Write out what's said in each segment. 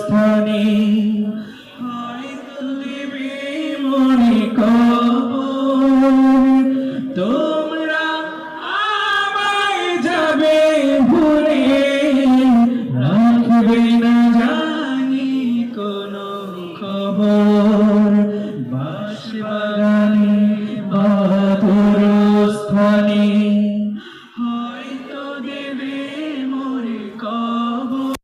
স্থানে। মনে তোমরা আমায় যাবে ভুলে। রাখবে না জানি কোনো খবর। বাঁশবাগানে, বাহাদুর স্থানে। হয়তো দেবে মরে কবর।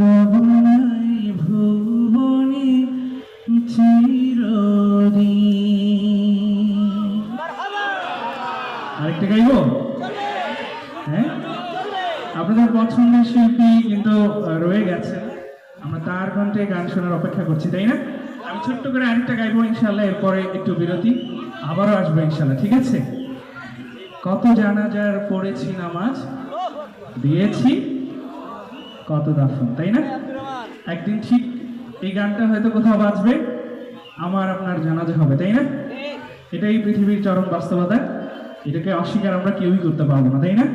রব নাই ভুবনে চিরদিন। আরেকটা গাইবো? হ্যাঁ? আপনাদের পছন্দের শিল্পী কিন্তু রয়ে গেছে। আমরা তার কণ্ঠে গান শোনার অপেক্ষা করছি, তাই না? আমি ছোট্ট করে আরেকটা গাইবো ইনশাল্লাহ এরপরে একটু বিরতি। আবারও আসব ইনশাল্লাহ ঠিক আছে? কত জানাজার পড়েছি নামাজ? দিয়েছি। কত দাফন তাই না? একদিন ঠিক এই গানটা হয়তো কোথাও বাজবে, আমার আপনার জানাজা হবে, তাই না? এটাই পৃথিবীর চরম বাস্তবতা, এটাকে অস্বীকার আমরা কেউই করতে পারব না, তাই না?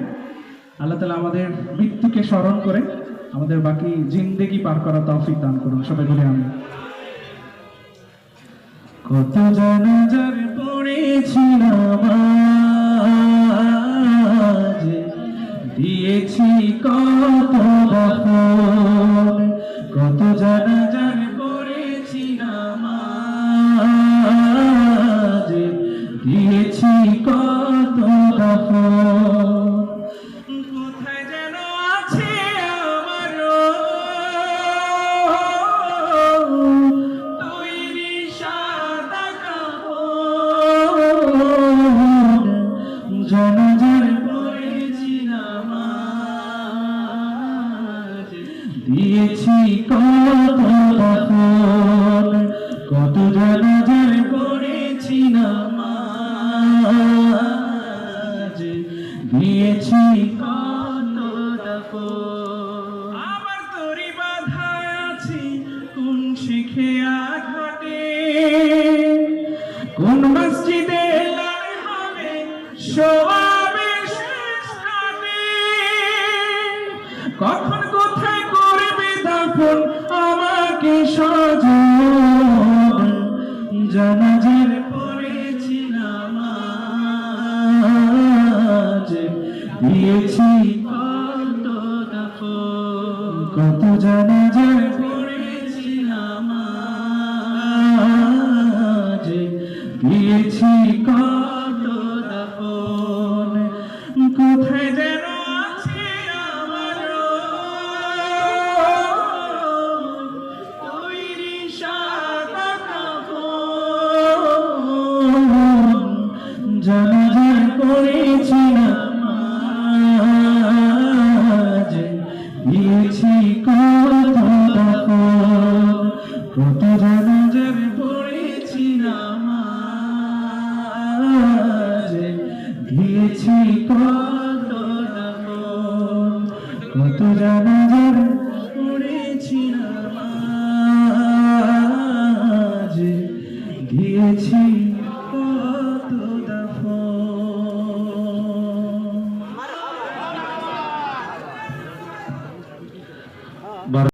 আল্লাহ তালা আমাদের মৃত্যুকে স্মরণ করে আমাদের বাকি জিন্দেগি পার করা তৌফিক দান করুন, সবাই বলে আমি কত জানাজার পড়েছিলাম আপন আমার তরি বাধা আছি, কোন শিখে আঘাটে কোন মসজিদে হবে সোয়াবে শেষ রাতে কখন কোথায় করবে তখন আমাকে সজন জানাজের পড়েছিলাম আজ দিয়েছি করেছি কত দাপন কোথায় যেন আছে আমার তৈরি সাদা জানাজার করেছি দিয়েছি কত দাপন কত জানা কত জানা যাবে